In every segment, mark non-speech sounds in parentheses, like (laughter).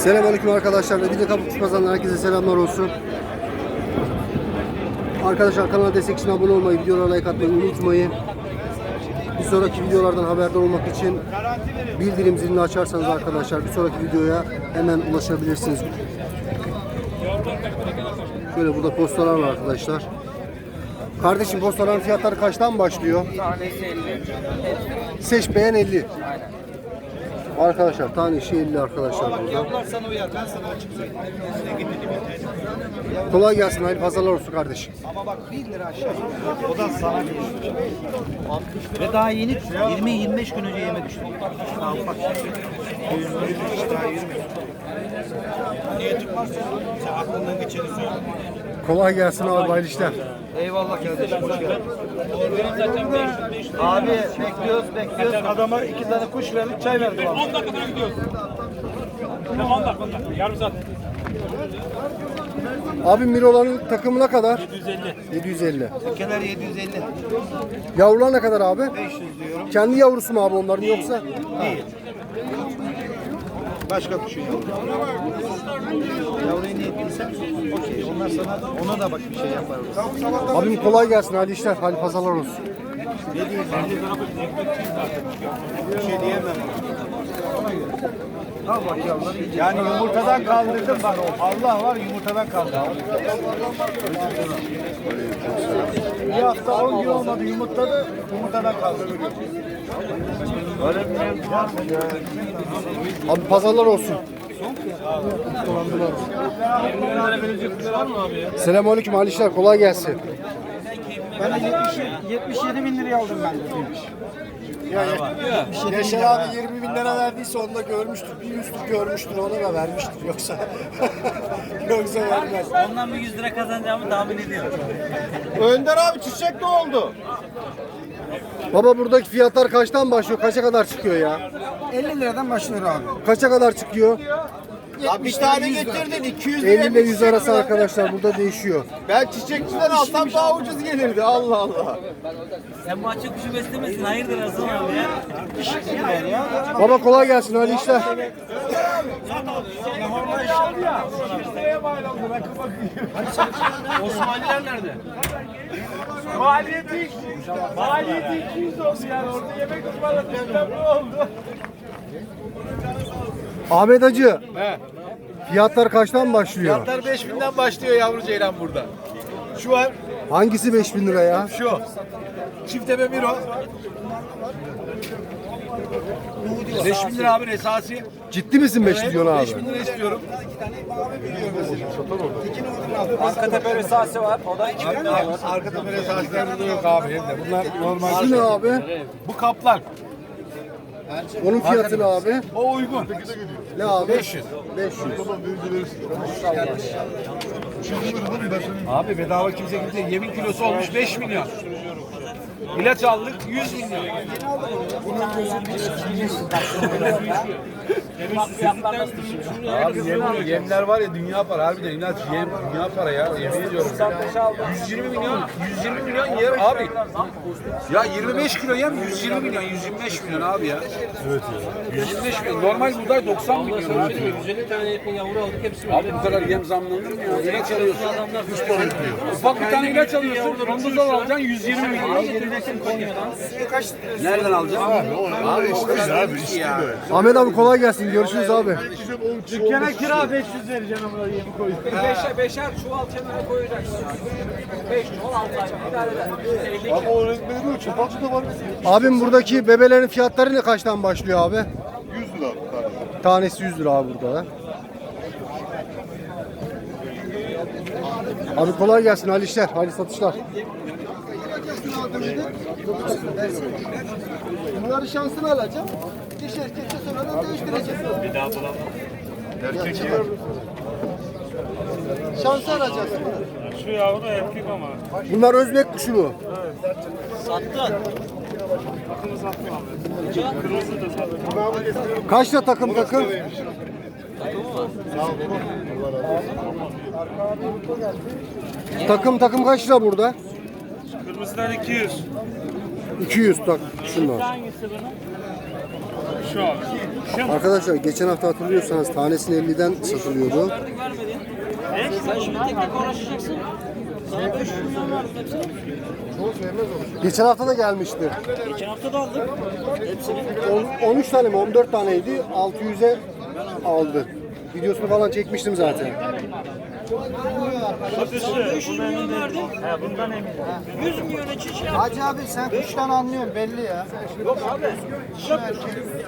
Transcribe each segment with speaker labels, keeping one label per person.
Speaker 1: Selamünaleyküm arkadaşlar. Medine Kapı Pazarı'ndan herkese selamlar olsun. Arkadaşlar kanala destek için abone olmayı, videolara like atmayı unutmayın. Bir sonraki videolardan haberdar olmak için bildirim zilini açarsanız arkadaşlar bir sonraki videoya hemen ulaşabilirsiniz. Şöyle burada postalar var arkadaşlar. Kardeşim postaların fiyatları kaçtan başlıyor?
Speaker 2: Tanesi 50.
Speaker 1: Seç beğen 50. Arkadaşlar tanesi 50 arkadaşlar burada.
Speaker 3: Sana uyar. Ben sana açık söyleyeyim.
Speaker 1: Kolay gelsin hayırlı pazarlar olsun kardeşim.
Speaker 3: Ama bak 1 lira aşağı. O da sana düştü. Ve daha yeni 20-25 gün önce yeme düştü. Daha ufak şey. Daha aklından geçeni söyle.
Speaker 1: Kolay gelsin abi hayırlı işler.
Speaker 3: Eyvallah kardeşim hoş geldin. Abi bekliyoruz bekliyoruz. Adama iki tane kuş verdik çay verdim abi.
Speaker 4: 10 dakika sonra gidiyoruz. Tamam 10 dakika 10 dakika. Yarım saat.
Speaker 1: Abi Miro'ların takımı ne kadar?
Speaker 4: 150.
Speaker 1: 750.
Speaker 3: Kenar 750.
Speaker 1: Yavrular ne kadar abi?
Speaker 3: 500 diyorum.
Speaker 1: Kendi yavrusu mu abi onların yoksa?
Speaker 3: Değil. Başka kuşu yok. Yavruyu niye bilsem okey. Onlar sana ona da bak bir şey yaparız.
Speaker 1: Abim kolay gelsin hayırlı işler hayırlı pazarlar olsun.
Speaker 3: Bir şey diyemem. Al bak yavruları Yani yumurtadan kaldırdım bak. Allah var yumurtadan kaldırdım. Bir hafta 10 gün olmadı yumurtladı. Yumurtadan kaldırdım. Ya?
Speaker 1: Abi pazarlar olsun. Selamünaleyküm hayırlı işler kolay gelsin.
Speaker 3: Ben de 70, 77 bin liraya aldım ben de.
Speaker 5: Yaşar abi 20 bin lira verdiyse onu da görmüştür. Bir yüzlük görmüştür onu da vermiştir. Yoksa (laughs) yoksa vermez.
Speaker 2: Ondan bir 100 lira kazanacağımı tahmin ediyorum.
Speaker 3: Önder abi çiçek ne oldu?
Speaker 1: Baba buradaki fiyatlar kaçtan başlıyor? Kaça kadar çıkıyor ya?
Speaker 5: 50 liradan başlıyor abi.
Speaker 1: Kaça kadar çıkıyor?
Speaker 5: Ya bir tane getirdin 200
Speaker 1: 50 ile 100 arası arkadaşlar burada değişiyor.
Speaker 5: Ben çiçekçiden alsam daha ucuz gelirdi Allah Allah.
Speaker 2: Sen bu açık kuşu beslemesin. Hayırdır Hasan abi ya?
Speaker 1: Baba kolay gelsin hayırlı işler.
Speaker 4: Osmaniler nerede? Maliyeti Maliyeti 200 oldu yani orada yemek ısmarladıktan ne oldu?
Speaker 1: Ahmet Hacı. Fiyatlar kaçtan başlıyor?
Speaker 3: Fiyatlar 5 binden başlıyor yavru ceylan burada. Şu an
Speaker 1: Hangisi 5000 lira ya?
Speaker 3: şu. Çifteme Miro. 5 bin lira abi esası.
Speaker 1: Ciddi misin 5 milyon abi?
Speaker 3: 5 bin lira istiyorum.
Speaker 2: Arka tepe mesafesi var. O da 2000 lira.
Speaker 3: Arka tepe esaslarında yok abi. Bunlar normal.
Speaker 1: Şu ne abi?
Speaker 3: Bu kaplan.
Speaker 1: Onun fiyatı ne abi?
Speaker 3: O uygun.
Speaker 1: Ne abi?
Speaker 3: 500.
Speaker 1: 500.
Speaker 3: Abi bedava kimse kimse yemin kilosu olmuş 5 milyon. İlaç aldık 100 milyon. (laughs) Abi yem, yemler var ya dünya para harbiden inat yem dünya para ya yemin ediyorum. 120 milyon 120 milyon yer abi. Ya 25 kilo yem 120 milyon 125 milyon abi ya. Evet ya. 125 milyon. Normal buğday 90 milyon abi.
Speaker 2: 150 tane yakın yavru aldık. Hepsi
Speaker 3: Abi bu kadar yem zamlanır mı ya? İlaç alıyorsun. Ufak bir tane ilaç alıyorsun. Rondozol alacaksın 120 milyon. Nereden alacaksın? Abi işte abi işte
Speaker 1: Ahmet abi kolay gelsin. Görüşürüz abi.
Speaker 3: Dükkana kira 500 vereceğim ama yemi koy.
Speaker 2: Beşer, beşer çuval kenara koyacaksın. 5 çuval 6 ay. İdare eder.
Speaker 5: Ama o renkleri çapalcı da var.
Speaker 1: Abim buradaki bebelerin fiyatları ne kaçtan başlıyor abi?
Speaker 5: 100 lira tane.
Speaker 1: Tanesi 100 lira abi burada da. Abi kolay gelsin hayırlı işler, hayırlı satışlar.
Speaker 5: Bunları şansını alacağım. Değiştireceğiz. Bir daha bulalım. Erkek Şansı alacaksın.
Speaker 4: Şu yavru da erkek ama.
Speaker 1: Bunlar Özbek kuşu mu? Kaç lira takım takım? Takım takım kaç lira burada?
Speaker 4: Kırmızılar 200.
Speaker 1: 200 tak şunlar.
Speaker 4: Hangisi bunun? Şu abi.
Speaker 1: Arkadaşlar geçen hafta hatırlıyorsanız tanesini 50'den satılıyordu.
Speaker 2: Sen şimdi tek tek uğraşacaksın. Sana 500 milyon verdim hepsini.
Speaker 1: Geçen hafta da gelmişti.
Speaker 2: Geçen hafta da aldık. Hepsini.
Speaker 1: On- 13 tane mi 14 taneydi 600'e aldı. Videosunu falan çekmiştim zaten.
Speaker 2: Sana 500 milyon verdim. He bundan eminim. 100 milyon için şey yaptım.
Speaker 5: Hacı abi sen kuştan anlıyorsun belli ya.
Speaker 2: Yok abi.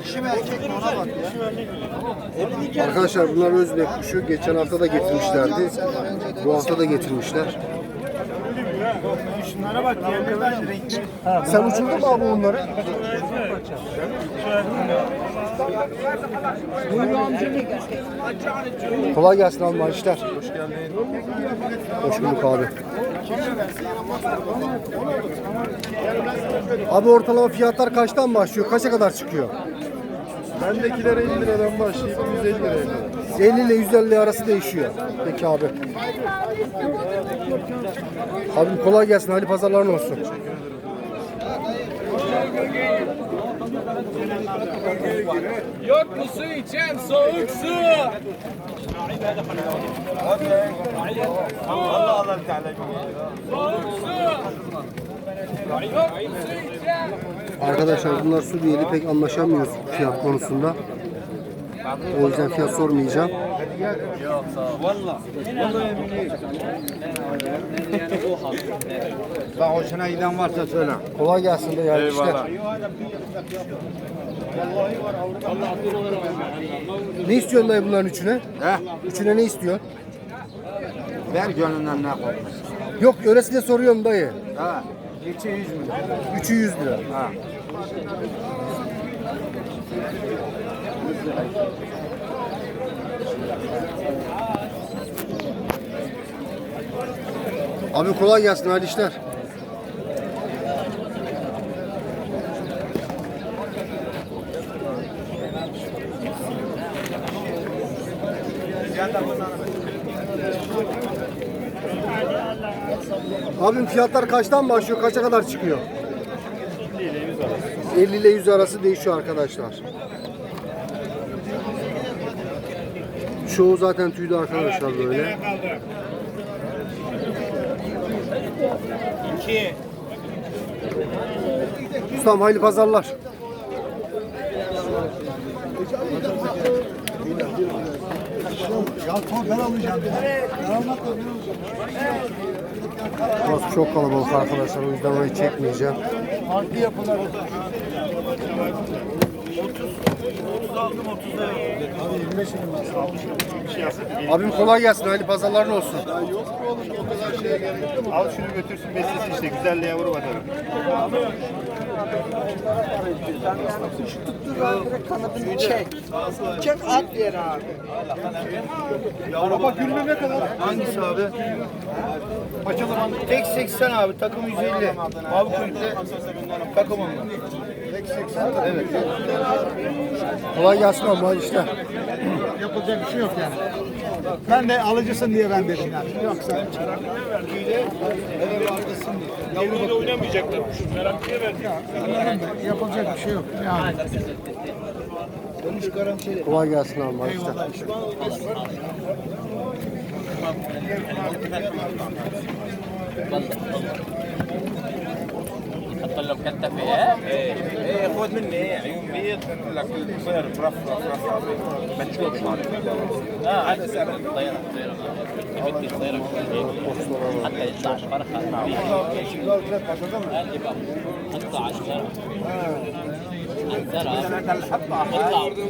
Speaker 5: Dişi erkek mi ona bak ya.
Speaker 1: Arkadaşlar bunlar Özbek kuşu. Geçen hafta da getirmişlerdi. Bu hafta da getirmişler.
Speaker 4: Şunlara bak diğerlerinden renkli.
Speaker 1: Sen uçurdun mu abi onları? Kolay gelsin abi maaşlar. Hoş. Hoş bulduk abi. Abi ortalama fiyatlar kaçtan başlıyor? Kaça kadar çıkıyor?
Speaker 6: Bendekiler 50 liradan başlayıp 150 liraya.
Speaker 1: 50 ile 150 arası değişiyor. Peki abi. Abim kolay gelsin. Hayırlı pazarların olsun.
Speaker 4: Yok mu su içen soğuk su? Allah Allah Teala. Soğuk su.
Speaker 1: Arkadaşlar bunlar Suriyeli pek anlaşamıyoruz fiyat konusunda. O yüzden fiyat sormayacağım.
Speaker 6: Bak hoşuna giden varsa söyle.
Speaker 1: Kolay gelsin de yani işte. Ne istiyorsun dayı bunların üçüne?
Speaker 6: He?
Speaker 1: Üçüne ne istiyor?
Speaker 6: Ver gönlünden ne kopmuş.
Speaker 1: Yok öylesine soruyorum dayı.
Speaker 6: Ha. İçi 100 milyon.
Speaker 1: Üçü 100 lira.
Speaker 6: Ha.
Speaker 1: Abi kolay gelsin hayırlı işler. Abim fiyatlar kaçtan başlıyor? Kaça kadar çıkıyor? 50 ile 100 arası değişiyor arkadaşlar. Çoğu zaten tüylü arkadaşlar böyle. Ustam hayırlı pazarlar. Burası çok kalabalık arkadaşlar o yüzden orayı çekmeyeceğim. Abim kolay gelsin hayırlı pazarların olsun.
Speaker 6: Al şunu götürsün beslesin işte güzelliğe vur bakalım.
Speaker 5: Çek at yere abi.
Speaker 6: Araba gülme ne kadar? Hangisi abi? Paçalı Tek 80 abi takım 150. Abi kuyruklu takım onlar. Tek 80 evet.
Speaker 1: Kolay gelsin abi işler.
Speaker 5: Yapılacak bir şey yok yani. Ben de alıcısın diye ben dedim yani. Yoksa
Speaker 4: Yavruyle oynamayacaklar kuşu. Garantiye verdik.
Speaker 5: yapılacak bir şey yok. Yani.
Speaker 1: Kolay gelsin abi hayırlı işler.
Speaker 2: كتف إيه،,
Speaker 4: إيه خذ مني. عيون بيض نقول لك البير برفرف رفرف بتشوف.
Speaker 2: آه عاد سعر. الطياره بدي الطياره حتى يطلع فرخه قال لي بقى حتى على الشرق Sen
Speaker 6: abi.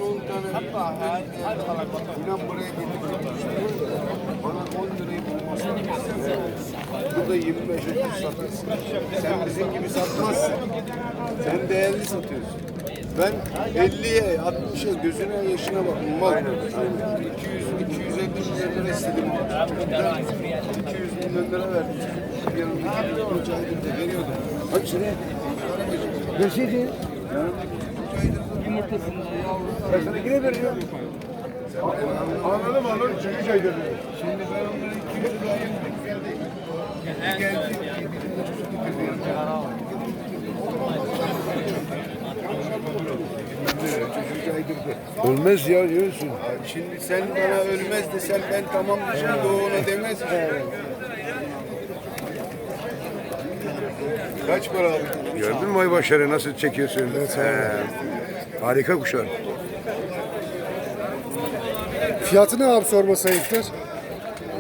Speaker 6: 25 30. Sen bizim gibi satmazsın. Sen değerli satıyorsun. Ben 50'ye, 60'a, gözüne, yaşına bakın. Aynen, aynen. 200, 250 bin lira istedim. 200 bin lira verdim. Yanımdaki bir hocaydı da veriyordum. Kaç lira? Yanımdaki şuraya. Verseydin. Ben sana yine veriyorum. Anladım anladım. Çekik aydır. Şimdi ben onları 200 liraya geldi. Geldi. Çocuk caydırdı. Ölmez ya diyorsun. Şimdi sen bana ölmez desen ben tamam diyeceğim de ona demez ki. Kaç para abi?
Speaker 7: Gördün mü Aybaşar'ı nasıl çekiyorsun? He. Harika kuşlar.
Speaker 1: Fiyatı ne abi sorma sayıktır?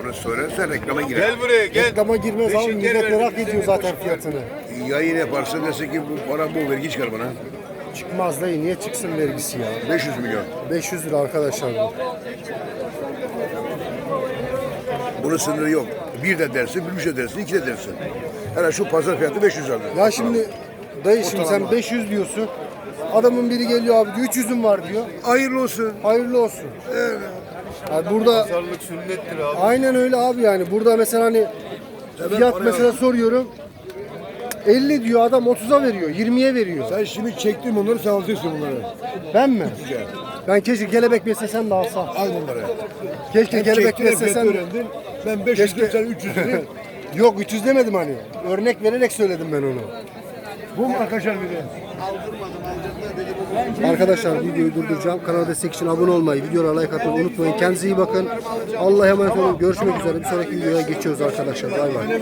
Speaker 7: Onu söylersen reklama girer.
Speaker 6: Gel buraya gel.
Speaker 1: Reklama girmez abi.
Speaker 6: Beşikler
Speaker 1: Millet merak ediyor zaten fiyatını.
Speaker 7: Yayın yaparsa desin ki bu para bu vergi çıkar bana.
Speaker 1: Çıkmaz dayı niye çıksın vergisi ya?
Speaker 7: 500 milyon.
Speaker 1: 500 lira arkadaşlar bu.
Speaker 7: Bunun sınırı yok. Bir de dersin, bir de dersin, iki de dersin. Hele şu pazar fiyatı 500 lira.
Speaker 1: Ya şimdi dayı şimdi sen 500 diyorsun. Adamın biri geliyor abi diyor 300'üm var diyor.
Speaker 7: Hayırlı olsun.
Speaker 1: Hayırlı olsun. Yani burada
Speaker 6: Pazarlık sünnettir abi.
Speaker 1: aynen öyle abi yani. Burada mesela hani fiyat mesela soruyorum. 50 diyor adam 30'a veriyor, 20'ye veriyor.
Speaker 7: Sen şimdi çektin bunları, sen alıyorsun bunları.
Speaker 1: Ben mi? Ben keşke kelebek beslesem de alsam.
Speaker 7: Al bunları.
Speaker 1: Keşke kelebek
Speaker 7: Çektin, fiyatı
Speaker 1: beslesem.
Speaker 7: öğrendin. Ben 500
Speaker 1: Keşke-
Speaker 7: sen 300 (laughs) dedin.
Speaker 1: Yok 300 demedim hani. Örnek vererek söyledim ben onu.
Speaker 7: Bu mu arkadaşlar bir de?
Speaker 1: Arkadaşlar videoyu durduracağım. Kanala destek için abone olmayı, videolara like atmayı unutmayın. Kendinize iyi bakın. Allah'a emanet olun. Görüşmek üzere. Bir sonraki videoya geçiyoruz arkadaşlar. Bay bay.